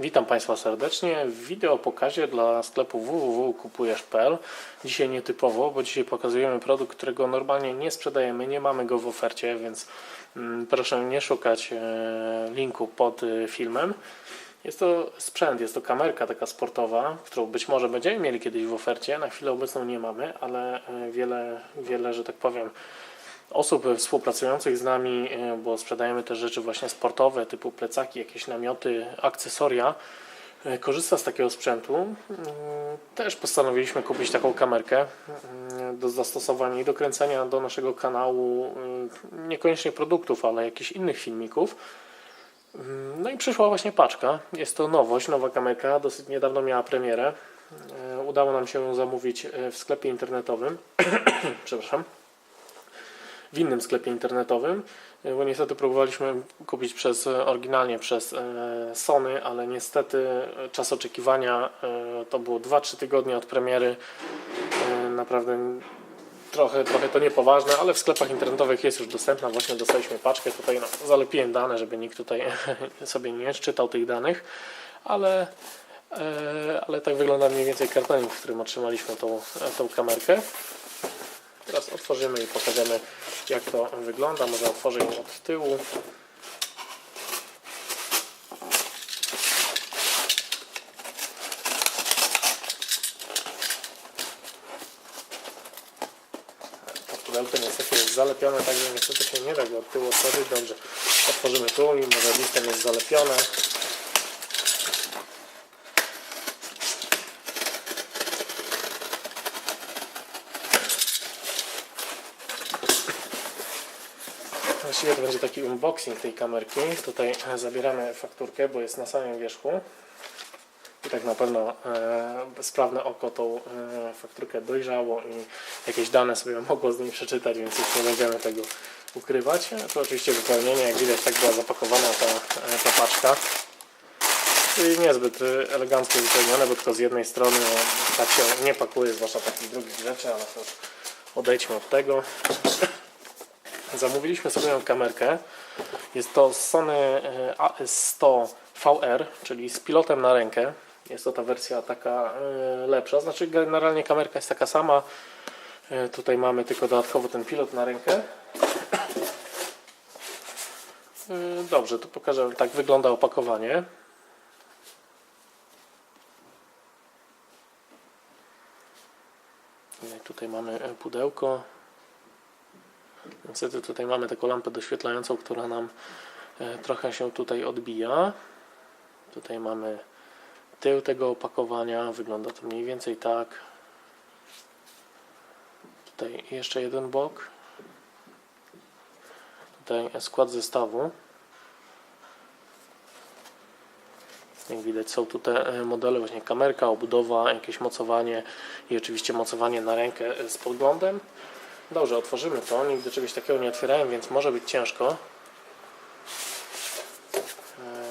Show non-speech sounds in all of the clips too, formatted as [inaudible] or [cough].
Witam Państwa serdecznie w wideo pokazie dla sklepu www.kupujesz.pl. Dzisiaj nietypowo, bo dzisiaj pokazujemy produkt, którego normalnie nie sprzedajemy, nie mamy go w ofercie, więc mm, proszę nie szukać e, linku pod e, filmem. Jest to sprzęt, jest to kamerka taka sportowa, którą być może będziemy mieli kiedyś w ofercie. Na chwilę obecną nie mamy, ale e, wiele, wiele, że tak powiem, osób współpracujących z nami, e, bo sprzedajemy też rzeczy właśnie sportowe, typu plecaki, jakieś namioty, akcesoria, e, korzysta z takiego sprzętu. Mm, Też postanowiliśmy kupić taką kamerkę mm, do zastosowania i do kręcenia do naszego kanału, mm, niekoniecznie produktów, ale jakichś innych filmików. No i przyszła właśnie paczka. Jest to nowość, nowa kamerka, dosyć niedawno miała premierę. E, Udało nam się ją zamówić w sklepie internetowym. [clears throat] Przepraszam w innym sklepie internetowym, e, bo niestety próbowaliśmy kupić przez e, oryginalnie przez e, Sony, ale niestety czas oczekiwania to było 2-3 tygodnie od premiery. Naprawdę trochę, trochę to niepoważne, ale w sklepach internetowych jest już dostępna. Właśnie dostaliśmy paczkę. Tutaj no, zalepiłem dane, żeby nikt tutaj [laughs] sobie nie czytał tych danych, ale, ale tak wygląda mniej więcej kartonik, w którym otrzymaliśmy tą, tą kamerkę. Teraz otworzymy i pokażemy jak to wygląda. Może otworzę ją od tyłu. Pudełko niestety jest zalepione, także niestety się nie da go od tyłu otworzyć. Dobrze, otworzymy tu, mimo że listem jest zalepione. Właściwie to będzie taki unboxing tej kamerki. Tutaj e, zabieramy fakturkę, bo jest na samym wierzchu. I tak na pewno e, sprawne oko tą e, fakturkę dojrzało i jakieś dane sobie mogło z niej przeczytać, więc już nie będziemy tego ukrywać. To oczywiście wypełnienie, jak widać tak była zapakowana ta, e, ta paczka. I niezbyt e, elegancko wypełnione, bo tylko z jednej strony e, tak się nie pakuje, zwłaszcza takich drugich rzeczy, ale to już odejdźmy od tego. Zamówiliśmy sobie tą kamerkę. Jest to Sony e, AS100 VR, czyli z pilotem na rękę. Jest to ta wersja taka e, lepsza. Znaczy generalnie kamerka jest taka sama. E, Tutaj mamy tylko dodatkowo ten pilot na rękę. Dobrze, to pokażę. Tak wygląda opakowanie. Tutaj mamy pudełko. Niestety tutaj mamy taką lampę doświetlającą, która nam e, trochę się tutaj odbija. Tutaj mamy tył tego opakowania. Wygląda to mniej więcej tak. Tutaj jeszcze jeden bok. Tutaj skład zestawu. Jak widać są tutaj e, modele właśnie kamerka, obudowa, jakieś mocowanie i oczywiście mocowanie na rękę z podglądem. Dobrze, otworzymy to. Nigdy czegoś takiego nie otwierałem, więc może być ciężko.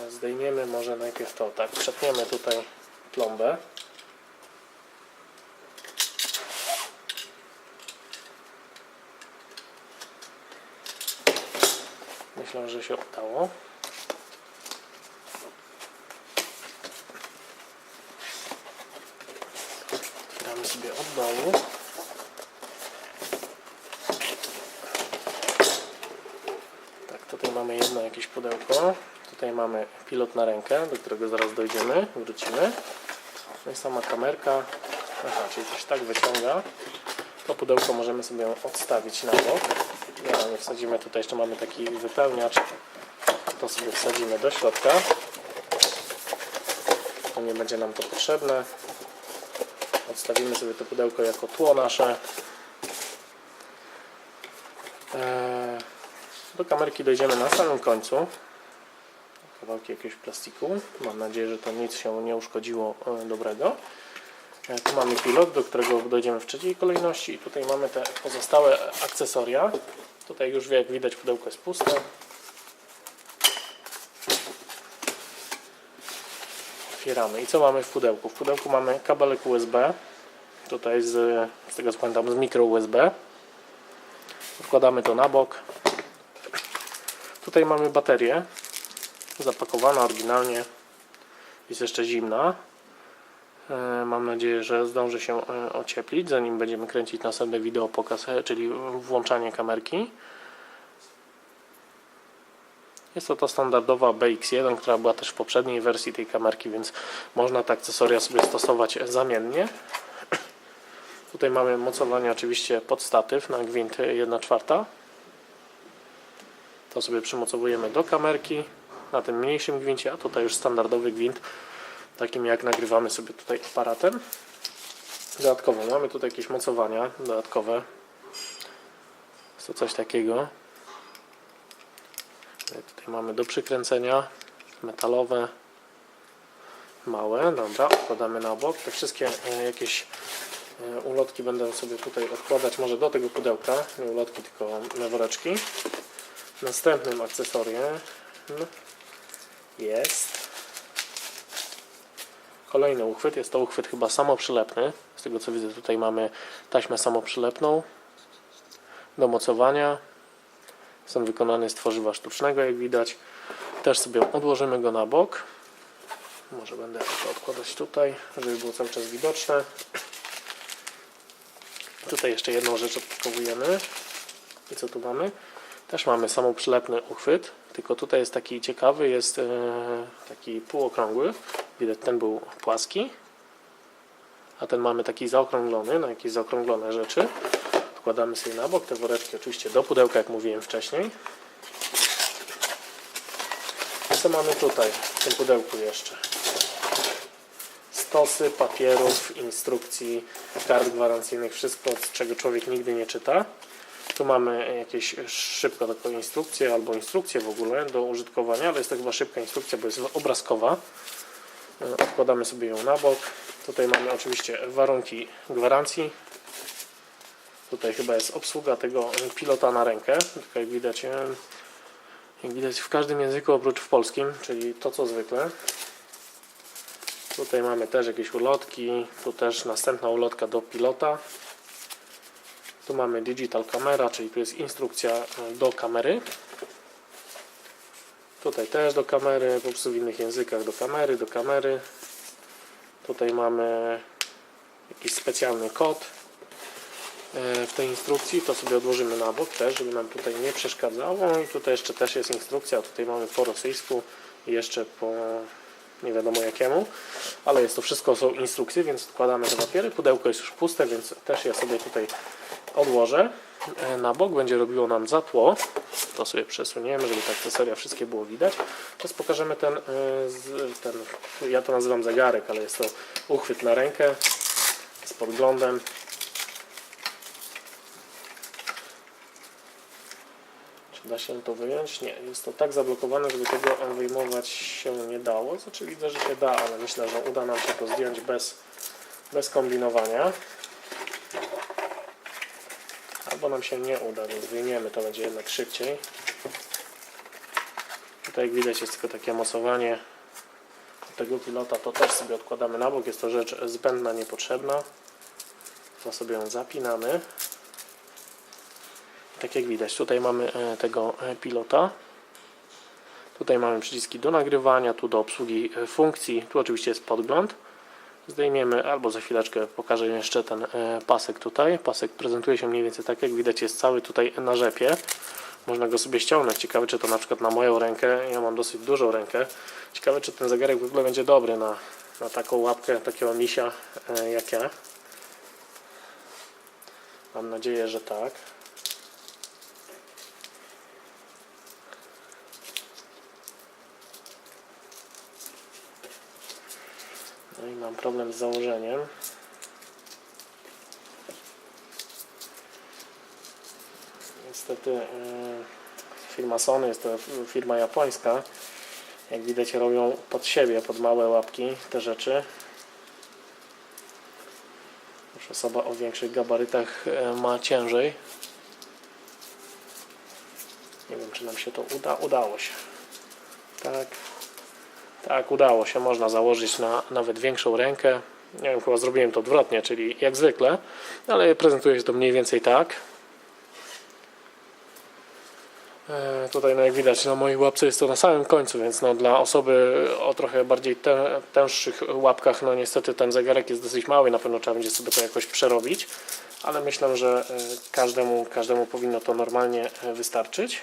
E, Zdejmiemy może najpierw to, tak, przetniemy tutaj plombę. Myślę, że się udało. Otwieramy sobie od dołu. Tak, tutaj mamy jedno jakieś pudełko. Tutaj mamy pilot na rękę, do którego zaraz dojdziemy, wrócimy. No i sama kamerka. Aha, czyli coś tak wyciąga. To pudełko możemy sobie odstawić na bok. Generalnie wsadzimy tutaj, jeszcze mamy taki wypełniacz. To sobie wsadzimy do środka. To nie będzie nam to potrzebne. Odstawimy sobie to pudełko jako tło nasze. Eee, do kamerki dojdziemy na samym końcu. Kawałki jakiegoś plastiku. Mam nadzieję, że to nic się nie uszkodziło e, dobrego. E, Tu mamy pilot, do którego dojdziemy w trzeciej kolejności. I tutaj mamy te pozostałe akcesoria. Tutaj już jak widać pudełko jest puste. Otwieramy. I co mamy w pudełku? W pudełku mamy kabelek USB. Tutaj z, z tego co pamiętam z mikro USB. Wkładamy to na bok. Tutaj mamy baterię zapakowana oryginalnie Jest jeszcze zimna. E, Mam nadzieję, że zdąży się e, ocieplić, zanim będziemy kręcić następny wideo pokaz, czyli włączanie kamerki. Jest to ta standardowa BX1, która była też w poprzedniej wersji tej kamerki, więc można te akcesoria sobie stosować zamiennie. Tutaj mamy mocowanie oczywiście pod statyw na gwint 1 czwarta. To sobie przymocowujemy do kamerki na tym mniejszym gwincie, a tutaj już standardowy gwint, takim jak nagrywamy sobie tutaj aparatem. Dodatkowo mamy tutaj jakieś mocowania dodatkowe. Jest to coś takiego. Tutaj mamy do przykręcenia metalowe, małe. Dobra, odkładamy na bok. Te wszystkie e, jakieś e, ulotki będę sobie tutaj odkładać może do tego pudełka. Nie ulotki, tylko woreczki. Następnym akcesoriem jest kolejny uchwyt. Jest to uchwyt chyba samoprzylepny. Z tego co widzę tutaj mamy taśmę samoprzylepną do mocowania. On wykonany z tworzywa sztucznego, jak widać. Też sobie odłożymy go na bok. Może będę to odkładać tutaj, żeby było cały czas widoczne. Tutaj jeszcze jedną rzecz odpakowujemy. I co tu mamy? Też mamy samoprzylepny uchwyt, tylko tutaj jest taki ciekawy, jest e, taki półokrągły. Widać, ten był płaski, a ten mamy taki zaokrąglony, na jakieś zaokrąglone rzeczy. Wkładamy sobie na bok te woreczki oczywiście do pudełka, jak mówiłem wcześniej. Co mamy tutaj w tym pudełku jeszcze? Stosy papierów, instrukcji, kart gwarancyjnych, wszystko, czego człowiek nigdy nie czyta. Tu mamy jakieś szybko taką instrukcję albo instrukcję w ogóle do użytkowania, ale jest to chyba szybka instrukcja, bo jest obrazkowa. Odkładamy sobie ją na bok. Tutaj mamy oczywiście warunki gwarancji. Tutaj chyba jest obsługa tego pilota na rękę. Tak jak widać, e, jak widać w każdym języku oprócz w polskim, czyli to co zwykle. Tutaj mamy też jakieś ulotki. Tu też następna ulotka do pilota. Tu mamy digital camera, czyli tu jest instrukcja e, do kamery. Tutaj też do kamery, po prostu w innych językach do kamery, do kamery. Tutaj mamy jakiś specjalny kod e, w tej instrukcji. To sobie odłożymy na bok też, żeby nam tutaj nie przeszkadzało. I tutaj jeszcze też jest instrukcja. Tutaj mamy po rosyjsku i jeszcze po nie wiadomo jakiemu, ale jest to wszystko są instrukcje, więc odkładamy te papiery. Pudełko jest już puste, więc też ja sobie tutaj odłożę. E, Na bok będzie robiło nam zatło. To sobie przesuniemy, żeby te akcesoria wszystkie było widać. Teraz pokażemy ten, e, ten, ja to nazywam zegarek, ale jest to uchwyt na rękę z podglądem. Czy da się to wyjąć? Nie, jest to tak zablokowane, żeby tego wyjmować się nie dało. Znaczy widzę, że się da, ale myślę, że uda nam się to zdjąć bez, bez kombinowania. Albo nam się nie uda, więc wyjmiemy, to będzie jednak szybciej. Tutaj jak widać jest tylko takie mocowanie tego pilota, to też sobie odkładamy na bok. Jest to rzecz zbędna, niepotrzebna. To sobie ją zapinamy. Tak jak widać, tutaj mamy e, tego e, pilota. Tutaj mamy przyciski do nagrywania, tu do obsługi e, funkcji. Tu oczywiście jest podgląd. Zdejmiemy, albo za chwileczkę pokażę jeszcze ten e, pasek tutaj. Pasek prezentuje się mniej więcej tak, jak widać jest cały tutaj na rzepie. Można go sobie ściągnąć. Ciekawe, czy to na przykład na moją rękę, ja mam dosyć dużą rękę. Ciekawe, czy ten zegarek w ogóle będzie dobry na, na taką łapkę, takiego misia e, jak ja. Mam nadzieję, że tak. I mam problem z założeniem. Niestety e, firma Sony jest to firma japońska. Jak widać robią pod siebie, pod małe łapki te rzeczy. Już osoba o większych gabarytach e, ma ciężej. Nie wiem czy nam się to uda. Udało się. Tak. Tak, udało się. Można założyć na nawet większą rękę. Nie wiem, chyba zrobiłem to odwrotnie, czyli jak zwykle, ale prezentuje się to mniej więcej tak. E, Tutaj no jak widać na mojej łapce jest to na samym końcu, więc no dla osoby o trochę bardziej tę, tęższych łapkach no niestety ten zegarek jest dosyć mały, na pewno trzeba będzie sobie to jakoś przerobić, ale myślę, że e, każdemu, każdemu powinno to normalnie e, wystarczyć.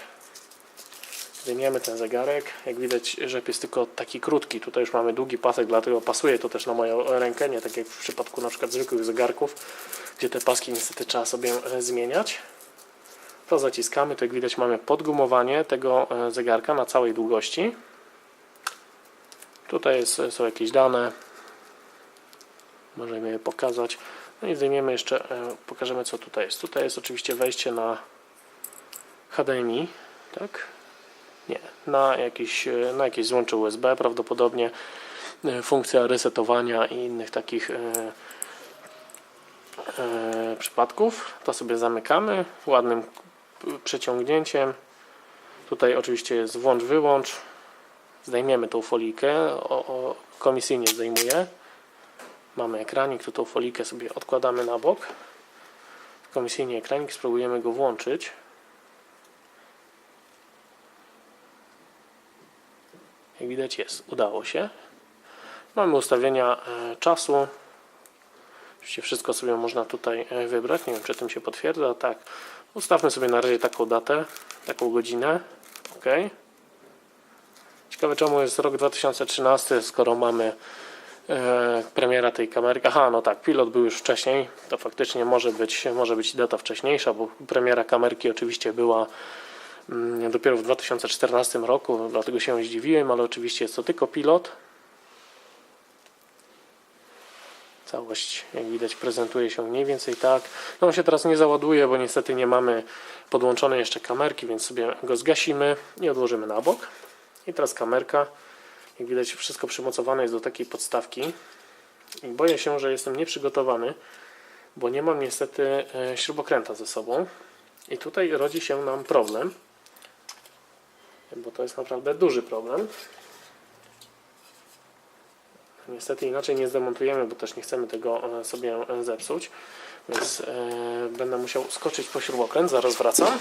Zdejmiemy ten zegarek, jak widać rzep jest tylko taki krótki, tutaj już mamy długi pasek, dlatego pasuje to też na moją rękę, nie tak jak w przypadku na przykład zwykłych zegarków, gdzie te paski niestety trzeba sobie e, zmieniać to zaciskamy, to jak widać mamy podgumowanie tego e, zegarka na całej długości. Tutaj są jakieś dane, możemy je pokazać. No i zdejmiemy jeszcze, e, pokażemy co tutaj jest. Tutaj jest oczywiście wejście na HDMI, tak? Nie, na jakieś, e, na jakieś złącze USB prawdopodobnie. E, Funkcja resetowania i innych takich e, e, przypadków. To sobie zamykamy ładnym przeciągnięciem. Tutaj oczywiście jest włącz, wyłącz. Zdejmiemy tą folijkę. O, o, komisyjnie zdejmuję. Mamy ekranik, tu tą folijkę sobie odkładamy na bok. Komisyjnie ekranik, spróbujemy go włączyć. Jak widać jest, udało się. Mamy ustawienia e, czasu. Oczywiście wszystko sobie można tutaj e, wybrać. Nie wiem, czy tym się potwierdza. Tak. Ustawmy sobie na razie taką datę, taką godzinę. OK. Ciekawe czemu jest rok 2013, skoro mamy e, premiera tej kamerki. Aha, no tak, pilot był już wcześniej. To faktycznie może być, może być data wcześniejsza, bo premiera kamerki oczywiście była dopiero w 2014 roku, dlatego się zdziwiłem, ale oczywiście jest to tylko pilot. Całość, jak widać, prezentuje się mniej więcej tak. No on się teraz nie załaduje, bo niestety nie mamy podłączonej jeszcze kamerki, więc sobie go zgasimy i odłożymy na bok. I teraz kamerka. Jak widać, wszystko przymocowane jest do takiej podstawki. I boję się, że jestem nieprzygotowany, bo nie mam niestety e, śrubokręta ze sobą. I tutaj rodzi się nam problem, bo to jest naprawdę duży problem. Niestety inaczej nie zdemontujemy, bo też nie chcemy tego e, sobie e, zepsuć. Więc e, będę musiał skoczyć po śrubokręt, zaraz wracam.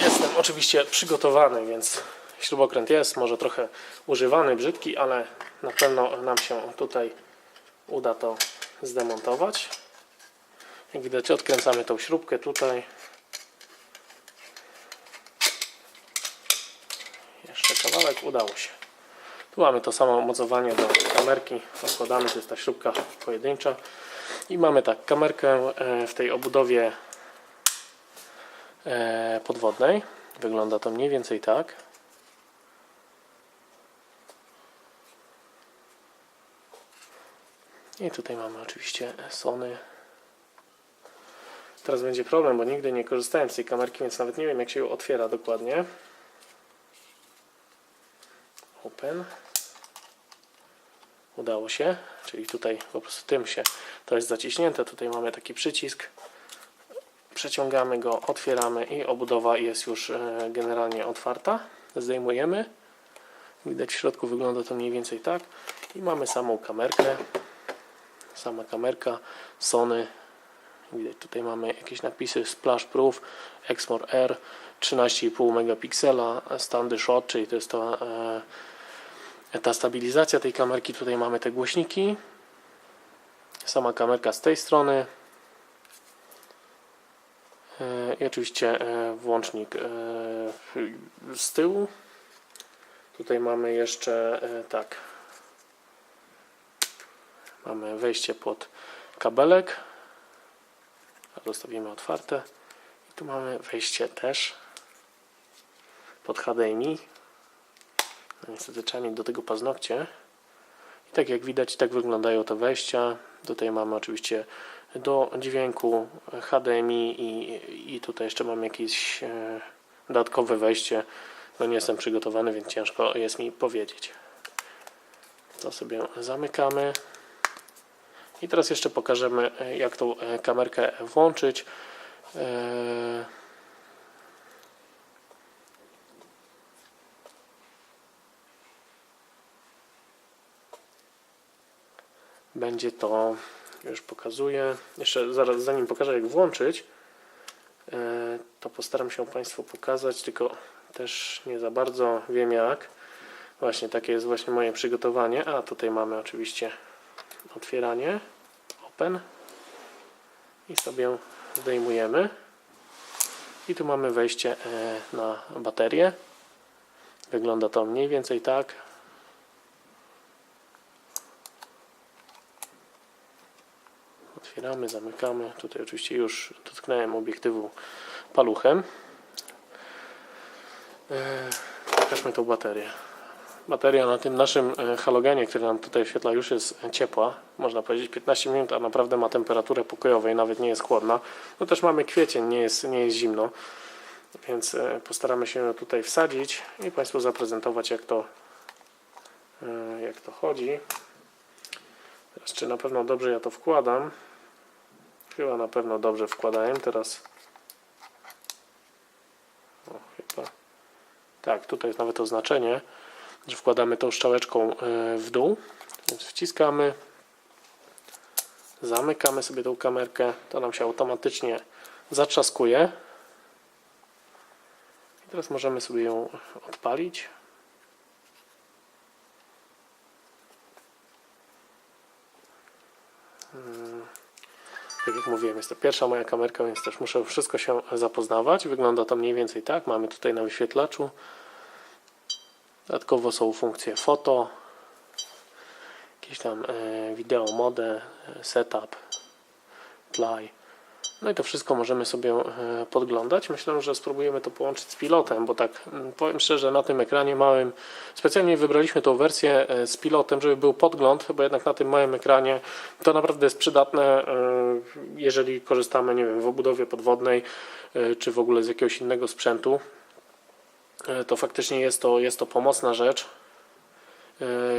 Jestem oczywiście przygotowany, więc śrubokręt jest, może trochę używany, brzydki, ale na pewno nam się tutaj uda to zdemontować. Jak widać odkręcamy tą śrubkę tutaj. Jeszcze kawałek, udało się. Tu mamy to samo mocowanie do kamerki, odkładamy, to jest ta śrubka pojedyncza. I mamy tak, kamerkę e, w tej obudowie e, podwodnej. Wygląda to mniej więcej tak. I tutaj mamy oczywiście Sony. Teraz będzie problem, bo nigdy nie korzystałem z tej kamerki, więc nawet nie wiem jak się ją otwiera dokładnie. Open. Udało się, czyli tutaj po prostu tym się to jest zaciśnięte. Tutaj mamy taki przycisk. Przeciągamy go, otwieramy i obudowa jest już e, generalnie otwarta. Zdejmujemy. Widać w środku wygląda to mniej więcej tak. I mamy samą kamerkę sama kamerka Sony widać tutaj mamy jakieś napisy Splash Proof Exmor R 13,5 megapiksela standy shot, czyli to jest to e, ta stabilizacja tej kamerki tutaj mamy te głośniki sama kamerka z tej strony i oczywiście e, włącznik e, z tyłu tutaj mamy jeszcze e, tak Mamy wejście pod kabelek. Zostawimy otwarte. I tu mamy wejście też pod HDMI. No niestety trzeba mieć do tego paznokcie. I tak jak widać, tak wyglądają te wejścia. Tutaj mamy oczywiście do dźwięku HDMI i, i tutaj jeszcze mam jakieś e, dodatkowe wejście. No nie jestem przygotowany, więc ciężko jest mi powiedzieć. To sobie zamykamy. I teraz jeszcze pokażemy e, jak tą e, kamerkę włączyć. Będzie to już pokazuję, jeszcze zaraz zanim pokażę jak włączyć, e, to postaram się Państwu pokazać, tylko też nie za bardzo wiem jak. Właśnie takie jest właśnie moje przygotowanie. A tutaj mamy oczywiście otwieranie, open i sobie zdejmujemy. I tu mamy wejście e, na baterię. Wygląda to mniej więcej tak. Otwieramy, zamykamy. Tutaj oczywiście już dotknąłem obiektywu paluchem. E, Pokażmy tą baterię. Bateria na tym naszym e, halogenie, który nam tutaj oświetla, już jest ciepła. Można powiedzieć 15 minut, a naprawdę ma temperaturę pokojową i nawet nie jest chłodna. No też mamy kwiecień, nie jest, nie jest zimno. Więc e, postaramy się ją tutaj wsadzić i Państwu zaprezentować jak to, jak to chodzi. Teraz czy na pewno dobrze ja to wkładam? Chyba na pewno dobrze wkładałem. Teraz o, chyba. Tak, tutaj jest nawet oznaczenie, że wkładamy tą strzałeczką e, w dół. Więc wciskamy, zamykamy sobie tą kamerkę. To nam się automatycznie zatrzaskuje. I teraz możemy sobie ją odpalić. Tak jak mówiłem, jest to pierwsza moja kamerka, więc też muszę wszystko się zapoznawać. Wygląda to mniej więcej tak. Mamy tutaj na wyświetlaczu. Dodatkowo są funkcje foto, jakieś tam e, wideo, modę, e, setup, play. No i to wszystko możemy sobie e, podglądać. Myślę, że spróbujemy to połączyć z pilotem, bo tak mm, powiem szczerze, na tym ekranie małym specjalnie wybraliśmy tą wersję e, z pilotem, żeby był podgląd, bo jednak na tym małym ekranie to naprawdę jest przydatne, e, jeżeli korzystamy, nie wiem, w obudowie podwodnej, czy w ogóle z jakiegoś innego sprzętu. To faktycznie jest to, jest to pomocna rzecz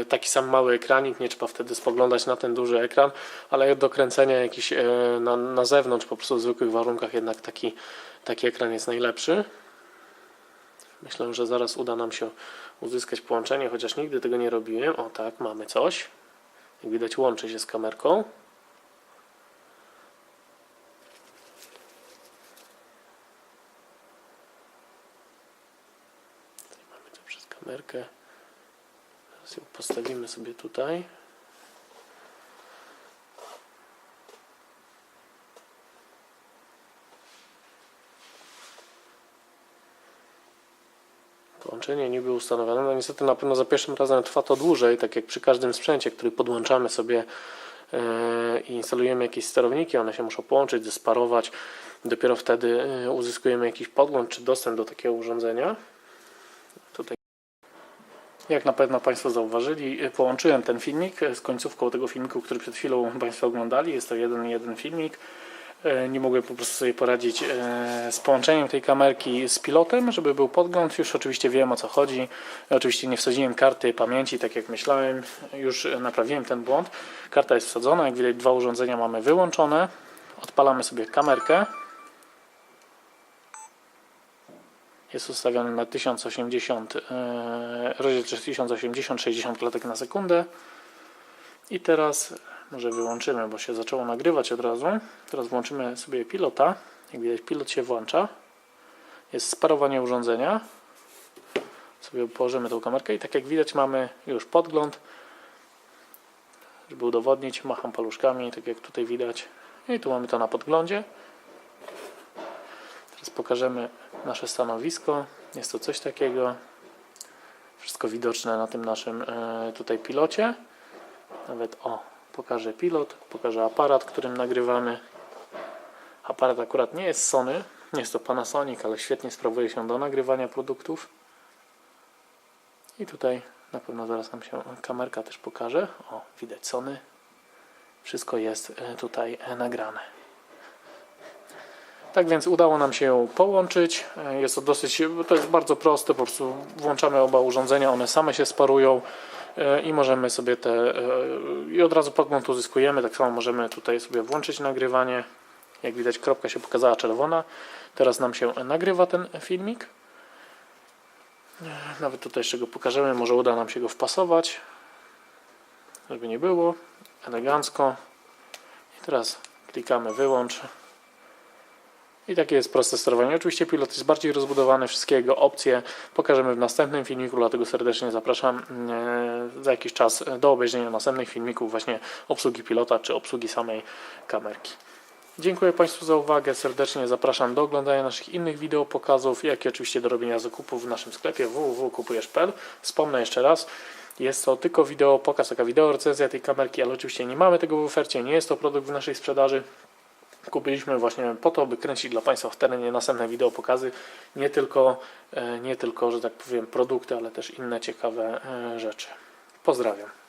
taki sam mały ekranik, nie trzeba wtedy spoglądać na ten duży ekran, ale do kręcenia jakiś e, na, na zewnątrz, po prostu w zwykłych warunkach jednak taki, taki ekran jest najlepszy. Myślę, że zaraz uda nam się uzyskać połączenie, chociaż nigdy tego nie robiłem. O tak, mamy coś. Jak widać łączy się z kamerką. Tutaj mamy to przez kamerkę. Postawimy sobie tutaj. Połączenie niby ustanowione, no niestety na pewno za pierwszym razem trwa to dłużej, tak jak przy każdym sprzęcie, który podłączamy sobie e, i instalujemy jakieś sterowniki, one się muszą połączyć, zesparować. Dopiero wtedy e, uzyskujemy jakiś podgląd czy dostęp do takiego urządzenia. Jak na pewno Państwo zauważyli, y, połączyłem ten filmik z końcówką tego filmiku, który przed chwilą Państwo oglądali. Jest to jeden jeden filmik. E, Nie mogłem po prostu sobie poradzić z połączeniem tej kamerki z pilotem, żeby był podgląd. Już oczywiście wiem o co chodzi. Oczywiście nie wsadziłem karty pamięci, tak jak myślałem. Już naprawiłem ten błąd. Karta jest wsadzona. Jak widać, dwa urządzenia mamy wyłączone. Odpalamy sobie kamerkę. Jest ustawiony na 1080 e, rozdzielczość 1080 60 klatek na sekundę. I teraz może wyłączymy, bo się zaczęło nagrywać od razu. Teraz włączymy sobie pilota. Jak widać pilot się włącza. Jest sparowanie urządzenia. Sobie położymy tą kamerkę i tak jak widać mamy już podgląd. Żeby udowodnić macham paluszkami tak jak tutaj widać. I tu mamy to na podglądzie pokażemy nasze stanowisko. Jest to coś takiego. Wszystko widoczne na tym naszym e, tutaj pilocie. Nawet o, pokażę pilot, pokażę aparat, którym nagrywamy. Aparat akurat nie jest Sony, nie jest to Panasonic, ale świetnie sprawuje się do nagrywania produktów. I tutaj na pewno zaraz nam się kamerka też pokaże. O, widać Sony. Wszystko jest e, tutaj e, nagrane. Tak więc udało nam się ją połączyć. E, Jest to dosyć, to jest bardzo proste, po prostu włączamy oba urządzenia, one same się sparują e, i możemy sobie te e, i od razu podgląd uzyskujemy. Tak samo możemy tutaj sobie włączyć nagrywanie. Jak widać kropka się pokazała czerwona. Teraz nam się nagrywa ten filmik. Nawet tutaj jeszcze go pokażemy, może uda nam się go wpasować, żeby nie było. elegancko. I teraz klikamy wyłącz. I takie jest proste sterowanie. Oczywiście pilot jest bardziej rozbudowany, wszystkie jego opcje pokażemy w następnym filmiku, dlatego serdecznie zapraszam e, za jakiś czas do obejrzenia następnych filmików właśnie obsługi pilota czy obsługi samej kamerki. Dziękuję Państwu za uwagę, serdecznie zapraszam do oglądania naszych innych wideo pokazów, jak i oczywiście do robienia zakupów w naszym sklepie www.kupujesz.pl. Wspomnę jeszcze raz, jest to tylko wideo pokaz, taka wideo recenzja tej kamerki, ale oczywiście nie mamy tego w ofercie, nie jest to produkt w naszej sprzedaży. Kupiliśmy właśnie po to, by kręcić dla Państwa w terenie następne wideo pokazy, nie tylko, e, nie tylko, że tak powiem, produkty, ale też inne ciekawe e, rzeczy. Pozdrawiam.